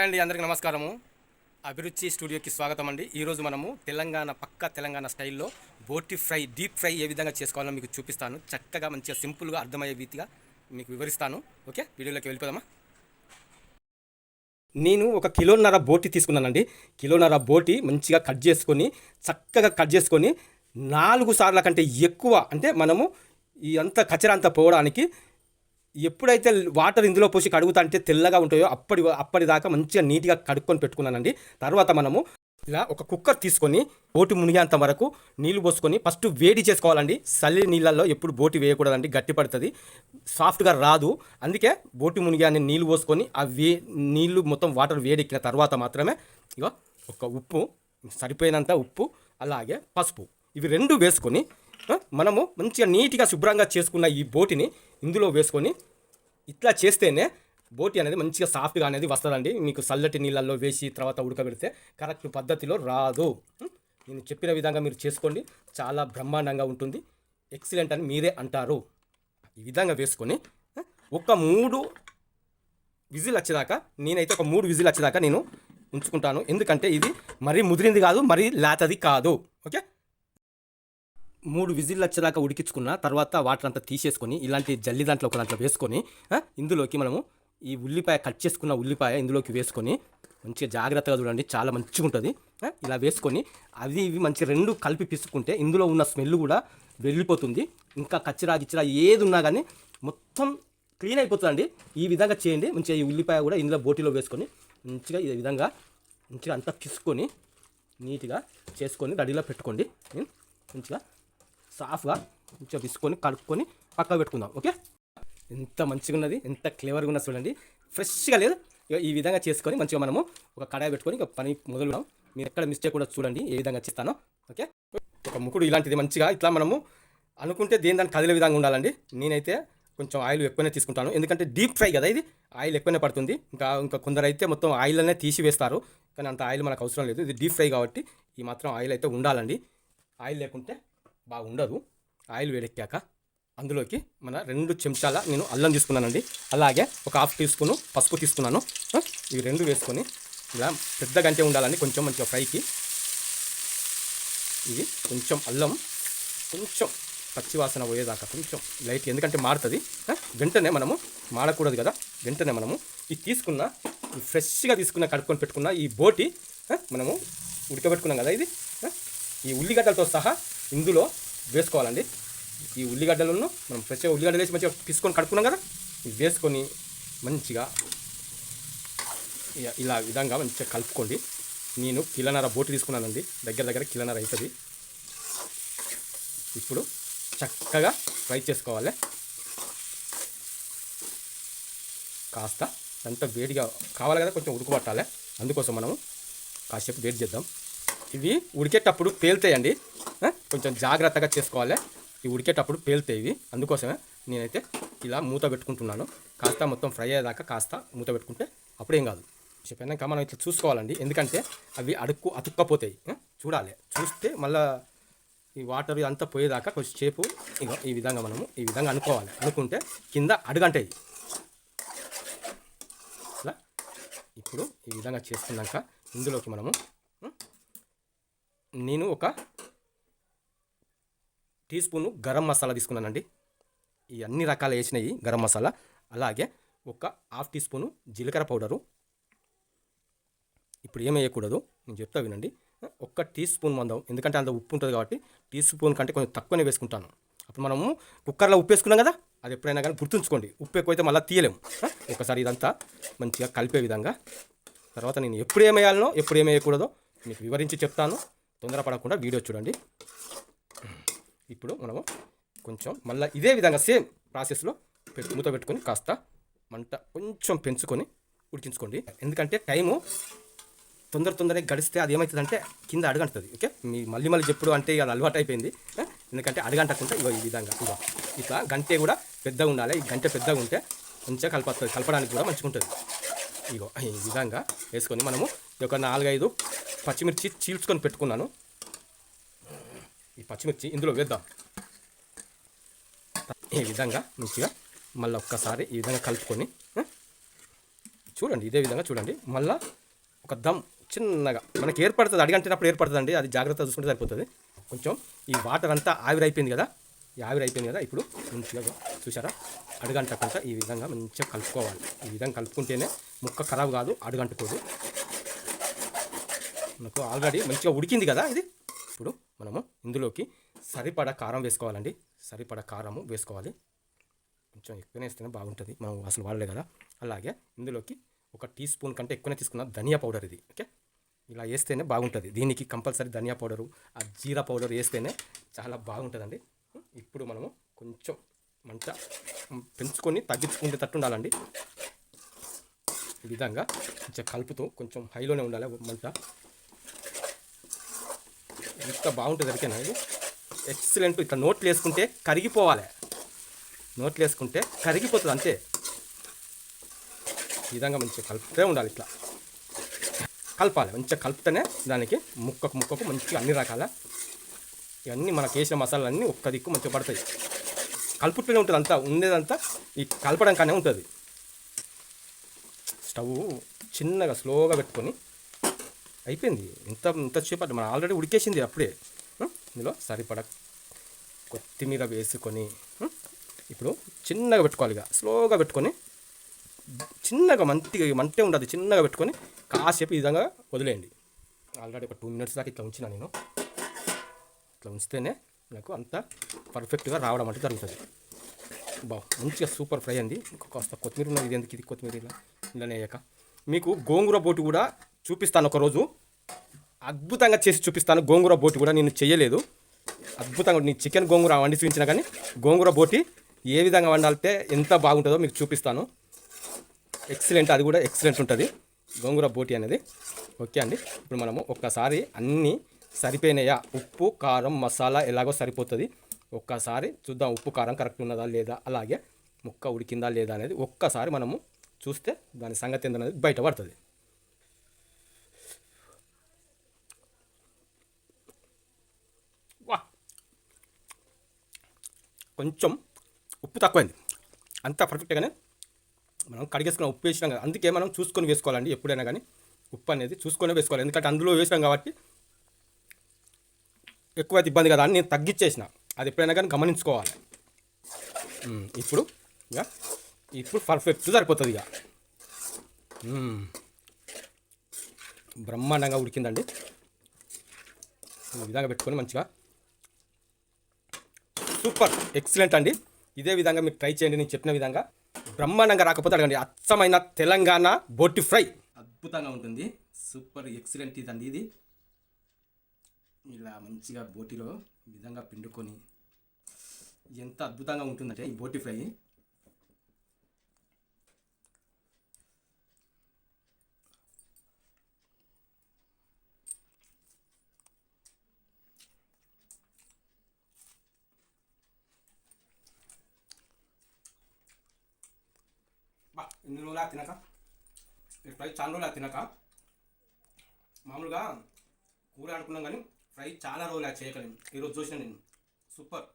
Hi అండి అందరికీ నమస్కారము. అభిరుచి స్టూడియోకి స్వాగతం అండి. ఈరోజు మనము తెలంగాణ పక్క తెలంగాణ స్టైల్లో బోటి ఫ్రై డీప్ ఫ్రై ఏ విధంగా చేసుకోవాలో మీకు చూపిస్తాను. చక్కగా మంచిగా సింపుల్గా అర్థమయ్యే రీతిగా మీకు వివరిస్తాను. ఓకే వీడియోలోకి వెళ్ళిపోదామా? నేను ఒక కిలోన్నర బోటి తీసుకున్నానండి. కిలోన్నర బోటి మంచిగా కట్ చేసుకొని చక్కగా కట్ చేసుకొని నాలుగు సార్ల కంటే ఎక్కువ అంటే మనము ఈ అంత కచరా అంతా పోవడానికి ఎప్పుడైతే వాటర్ ఇందులో పోసి కడుగుతా అంటే తెల్లగా ఉంటాయో అప్పటి అప్పటిదాకా మంచిగా నీట్గా కడుక్కొని పెట్టుకున్నానండి. తర్వాత మనము ఇలా ఒక కుక్కర్ తీసుకొని బోటి మునిగేంత వరకు నీళ్ళు పోసుకొని ఫస్ట్ వేడి చేసుకోవాలండి. చల్లి నీళ్ళల్లో ఎప్పుడు బోటి వేయకూడదండి గట్టి పడుతుంది. సాఫ్ట్గా రాదు. అందుకే బోటి మునిగానే నీళ్ళు పోసుకొని ఆ వే నీళ్ళు మొత్తం వాటర్ వేడెక్కిన తర్వాత మాత్రమే ఇక ఒక ఉప్పు సరిపోయినంత ఉప్పు అలాగే పసుపు. ఇవి రెండు వేసుకొని మనము మంచిగా నీట్గా శుభ్రంగా చేసుకున్న ఈ బోటిని ఇందులో వేసుకొని ఇట్లా చేస్తేనే బోటి అనేది మంచిగా సాఫ్ట్గా అనేది వస్తుందండి. మీకు చల్లటి నీళ్ళల్లో వేసి తర్వాత ఉడకబెడితే కరెక్ట్ పద్ధతిలో రాదు. నేను చెప్పిన విధంగా మీరు చేసుకోండి. చాలా బ్రహ్మాండంగా ఉంటుంది. ఎక్సలెంట్ అని మీరే అంటారు. ఈ విధంగా వేసుకొని ఒక మూడు విజిల్ వచ్చేదాకా నేనైతే ఒక మూడు విజిల్ వచ్చేదాకా నేను ఉంచుకుంటాను. ఎందుకంటే ఇది మరీ ముదిరింది కాదు మరీ లేతది కాదు. మూడు విజిల్ వచ్చేదాకా ఉడికించుకున్న తర్వాత వాటర్ అంతా తీసేసుకొని ఇలాంటి జల్లి దాంట్లో ఒక దాంట్లో వేసుకొని ఇందులోకి మనము ఈ ఉల్లిపాయ కట్ చేసుకున్న ఉల్లిపాయ ఇందులోకి వేసుకొని మంచిగా జాగ్రత్తగా చూడండి చాలా మంచిగా ఉంటుంది. ఇలా వేసుకొని అవి ఇవి మంచి రెండు కలిపి పిసుకుంటే ఇందులో ఉన్న స్మెల్ కూడా వెళ్ళిపోతుంది. ఇంకా కచ్చిరా గిచ్చిరా ఏది ఉన్నా కానీ మొత్తం క్లీన్ అయిపోతుందండి. ఈ విధంగా చేయండి. మంచిగా ఈ ఉల్లిపాయ కూడా ఇందులో బోటిలో వేసుకొని మంచిగా ఈ విధంగా మంచిగా అంతా పిసుకొని నీట్గా చేసుకొని రెడీలో పెట్టుకోండి. మంచిగా సాఫ్గా కొంచెం తీసుకొని కలుపుకొని పక్కకు పెట్టుకుందాం ఓకే? ఎంత మంచిగా ఉన్నది ఎంత క్లేవర్గా ఉన్నది చూడండి. ఫ్రెష్గా లేదు. ఈ విధంగా చేసుకొని మంచిగా మనము ఒక కడాయి పెట్టుకొని ఇక పని మొదలుదాం మీరు ఎక్కడ మిస్టేక్ కూడా చూడండి ఏ విధంగా చేస్తానో ఓకే? ఒక ముకుడు ఇలాంటిది మంచిగా ఇట్లా మనము అనుకుంటే దేని దాన్ని కదిలే విధంగా ఉండాలండి. నేనైతే కొంచెం ఆయిల్ ఎక్కువనే తీసుకుంటాను. ఎందుకంటే డీప్ ఫ్రై కదా ఇది. ఆయిల్ ఎక్కువనే పడుతుంది. ఇంకా ఇంకా కొందరు అయితే మొత్తం తీసి తీసివేస్తారు కానీ అంత ఆయిల్ మనకు అవసరం లేదు. ఇది డీప్ ఫ్రై కాబట్టి ఈ మాత్రం ఆయిల్ అయితే ఉండాలండి. ఆయిల్ లేకుంటే బాగుండదు. ఆయిల్ వేడెక్కాక అందులోకి మన రెండు చెంచాల నేను అల్లం తీసుకున్నానండి. అలాగే ఒక హాఫ్ టీ స్పూను పసుపు తీసుకున్నాను. ఇవి రెండు వేసుకొని ఇలా పెద్ద గంటే ఉండాలండి కొంచెం మంచిగా ఫ్రైకి. ఇది కొంచెం అల్లం కొంచెం పచ్చి వాసన పోయేదాకా కొంచెం లైట్ ఎందుకంటే మారుతుంది. వెంటనే మనము మాడకూడదు కదా వెంటనే మనము ఇది తీసుకున్న ఈ ఫ్రెష్గా తీసుకున్న కడుక్కొని పెట్టుకున్న ఈ బోటి మనము ఉడకబెట్టుకున్నాం కదా ఇది. ఈ ఉల్లిగడ్డలతో సహా ఇందులో వేసుకోవాలండి. ఈ ఉల్లిగడ్డలను మనం ఫ్రెష్గా ఉల్లిగడ్డలు వేసి మంచిగా తీసుకొని కడుక్కున్నాం కదా ఇవి వేసుకొని మంచిగా ఇలా విధంగా మంచిగా కలుపుకోండి. నేను కిలనర బోటి తీసుకున్నానండి. దగ్గర దగ్గర కిలనర అవుతుంది. ఇప్పుడు చక్కగా ఫ్రై చేసుకోవాలి. కాస్త అంత వేడిగా కావాలి కదా కొంచెం ఉడకబట్టాలి అందుకోసం మనము కాసేపు వేడి చేద్దాం. ఇవి ఉడికేటప్పుడు పేలుతాయండి. కొంచెం జాగ్రత్తగా చేసుకోవాలి. ఇవి ఉడికేటప్పుడు పేలుతాయి ఇవి. అందుకోసమే నేనైతే ఇలా మూత పెట్టుకుంటున్నాను. కాస్త మొత్తం ఫ్రై అయ్యేదాకా కాస్త మూత పెట్టుకుంటే అప్పుడేం కాదు. చెప్పాక మనం ఇట్లా చూసుకోవాలండి. ఎందుకంటే అవి అడుక్కు అతుక్కపోతాయి. చూడాలి. చూస్తే మళ్ళీ ఈ వాటర్ అంతా పోయేదాకా కొంచెం సేపు ఇగో ఈ విధంగా మనము ఈ విధంగా అనుకోవాలి. అనుకుంటే కింద అడుగంటాయి. ఇట్లా ఇప్పుడు ఈ విధంగా చేసుకున్నాక ఇందులోకి మనము నేను ఒక టీ స్పూను గరం మసాలా తీసుకున్నానండి. ఈ అన్ని రకాలు వేసినాయి గరం మసాలా. అలాగే ఒక హాఫ్ టీ స్పూను జీలకర్ర పౌడరు. ఇప్పుడు ఏం వేయకూడదు. నేను చెప్తా వినండి. ఒక్క టీ స్పూన్ మందం. ఎందుకంటే అంత ఉప్పు ఉంటుంది కాబట్టి టీ స్పూన్ కంటే కొంచెం తక్కువనే వేసుకుంటాను. అప్పుడు మనము కుక్కర్లో ఉప్పు వేసుకున్నాం కదా అది ఎప్పుడైనా కానీ గుర్తుంచుకోండి. ఉప్పు ఎక్కువైతే మళ్ళీ తీయలేము. ఒకసారి ఇదంతా మంచిగా కలిపే విధంగా. తర్వాత నేను ఎప్పుడు ఏమేయాలనో వేయాలనో ఎప్పుడు ఏం వేయకూడదో మీకు వివరించి చెప్తాను. తొందరపడకుండా వీడియో చూడండి. ఇప్పుడు మనము కొంచెం మళ్ళీ ఇదే విధంగా సేమ్ ప్రాసెస్లో పెట్టు మూత పెట్టుకొని కాస్త మంట కొంచెం పెంచుకొని ఉడికించుకోండి. ఎందుకంటే టైము తొందర తొందరగా గడిస్తే అది ఏమవుతుందంటే కింద అడగంటుంది ఓకే? మీ మళ్ళీ మళ్ళీ చెప్పుడు అంటే ఇక అది అలవాటు అయిపోయింది ఎందుకంటే అడగంటకుండా ఇగో ఈ విధంగా ఇగో. ఇట్లా గంటే కూడా పెద్దగా ఉండాలి ఈ గంట పెద్దగా ఉంటే మంచిగా కలపస్తుంది కలపడానికి కూడా మంచిగా ఉంటుంది. ఇగో ఈ విధంగా వేసుకొని మనము ఈ ఒక నాలుగైదు పచ్చిమిర్చి చీల్చుకొని పెట్టుకున్నాను. ఈ పచ్చిమిర్చి ఇందులో వేద్దాం. ఈ విధంగా మంచిగా మళ్ళీ ఒక్కసారి ఈ విధంగా కలుపుకొని చూడండి ఇదే విధంగా చూడండి. మళ్ళీ ఒక దమ్ చిన్నగా మనకి ఏర్పడుతుంది అడిగంటినప్పుడు ఏర్పడుతుందండి అది జాగ్రత్త చూసుకుంటే సరిపోతుంది. కొంచెం ఈ వాటర్ అంతా ఆవిరి అయిపోయింది కదా ఈ ఆవిరి అయిపోయింది కదా ఇప్పుడు మంచిగా చూసారా అడుగంటకుండా ఈ విధంగా మంచిగా కలుపుకోవాలి. ఈ విధంగా కలుపుకుంటేనే ముక్క ఖరాబ్ కాదు అడుగంటుకోదు. మనకు ఆల్రెడీ మంచిగా ఉడికింది కదా ఇది? ఇప్పుడు మనము ఇందులోకి సరిపడ కారం వేసుకోవాలండి. సరిపడ కారము వేసుకోవాలి. కొంచెం ఎక్కువనే వేస్తేనే బాగుంటుంది. మనం అసలు వాడలే కదా. అలాగే ఇందులోకి ఒక టీ స్పూన్ కంటే ఎక్కువనే తీసుకున్న ధనియా పౌడర్ ఇది. ఓకే? ఇలా వేస్తేనే బాగుంటుంది. దీనికి కంపల్సరీ ధనియా పౌడరు ఆ జీరా పౌడర్ వేస్తేనే చాలా బాగుంటుందండి. ఇప్పుడు మనము కొంచెం మంట పెంచుకొని తగ్గించుకునేటట్టు ఉండాలండి. ఈ విధంగా కొంచెం కలుపుతూ కొంచెం హైలోనే ఉండాలి మంట. ఎంత బాగుంటుంది అడిగాను ఇది? ఎక్సలెంట్ ఇట్లా నోట్లు వేసుకుంటే కరిగిపోవాలి. నోట్లు వేసుకుంటే కరిగిపోతుంది అంతే. ఈ విధంగా మంచిగా కలుపుతూనే ఉండాలి ఇట్లా. కలపాలి. మంచిగా కలిపితేనే దానికి ముక్కకు ముక్కకు మంచిగా అన్ని రకాల ఇవన్నీ మనకు వేసిన మసాలాలన్నీ ఒక్క దిక్కు మంచిగా పడతాయి. కలుపుతూనే ఉంటుంది అంతా. ఉండేదంతా ఈ కలపడం కానీ ఉంటుంది. స్టవ్ చిన్నగా స్లోగా పెట్టుకొని అయిపోయింది. ఇంత ఇంతసేపు మనం ఆల్రెడీ ఉడికేసింది అప్పుడే. ఇందులో సరిపడ కొత్తిమీర వేసుకొని ఇప్పుడు చిన్నగా పెట్టుకోవాలి ఇక. స్లోగా పెట్టుకొని చిన్నగా మంతిగా మంటే ఉండదు చిన్నగా పెట్టుకొని కాసేపు ఈ విధంగా వదిలేయండి. ఆల్రెడీ ఒక టూ మినిట్స్ దాకా ఇట్లా ఉంచిన నేను. ఇట్లా ఉంచితేనే నాకు అంత పర్ఫెక్ట్గా రావడం అంటే జరుగుతుంది. బా మంచిగా సూపర్ ఫ్రై అండి. కాస్త కొత్తిమీర ఉన్నది ఇది ఎందుకు ఇది కొత్తిమీర ఇలా ఇలానే అయ్యాక మీకు గోంగూర బోటి కూడా చూపిస్తాను ఒకరోజు. అద్భుతంగా చేసి చూపిస్తాను. గోంగూర బోటి కూడా నేను చేయలేదు. అద్భుతంగా నీ చికెన్ గోంగూర వండి చూపించిన కానీ గోంగూర బోటి ఏ విధంగా వండాలితే ఎంత బాగుంటుందో మీకు చూపిస్తాను. ఎక్సలెంట్ అది కూడా ఎక్సలెంట్ ఉంటుంది. గోంగూర బోటి అనేది. ఓకే అండి. ఇప్పుడు మనము ఒక్కసారి అన్నీ సరిపోయినాయా? ఉప్పు కారం మసాలా ఎలాగో సరిపోతుంది. ఒక్కసారి చూద్దాం ఉప్పు కారం కరెక్ట్ ఉన్నదా లేదా? అలాగే ముక్క ఉడికిందా లేదా అనేది ఒక్కసారి మనము చూస్తే దాని సంగతి ఏంటనేది బయటపడుతుంది వా కొంచెం ఉప్పు తక్కువైంది. అంతా పర్ఫెక్ట్గానే మనం కడిగేసుకున్న ఉప్పు వేసినాం కదా అందుకే మనం చూసుకొని వేసుకోవాలండి ఎప్పుడైనా కానీ ఉప్పు అనేది చూసుకొని వేసుకోవాలి ఎందుకంటే అందులో వేసాం కాబట్టి ఎక్కువ ఇబ్బంది కదా. అని నేను తగ్గించేసిన అది ఎప్పుడైనా కానీ గమనించుకోవాలి. ఇప్పుడు ఇక ఇప్పుడు పర్ఫెక్ట్ సరిపోతుంది ఇక బ్రహ్మాండంగా ఉడికిందండి. ఈ విధంగా పెట్టుకొని మంచిగా సూపర్ ఎక్సలెంట్ అండి. ఇదే విధంగా మీరు ట్రై చేయండి నేను చెప్పిన విధంగా. బ్రహ్మాండంగా రాకపోతే అడగండి అచ్చమైన తెలంగాణ బోటి ఫ్రై. అద్భుతంగా ఉంటుంది. సూపర్ ఎక్సలెంట్ ఇదండి ఇది. ఇలా మంచిగా బోటిలో విధంగా పిండుకొని ఎంత అద్భుతంగా ఉంటుందంటే ఈ బోటి ఫ్రై. ఎన్ని రోజులు తినక? ఫ్రై చాలా రోజులు తినక? మామూలుగా కూర అనుకున్నాం కానీ ఫ్రై చాలా రోజులు చేయగలిగింది ఈరోజు చూసిన నేను. సూపర్.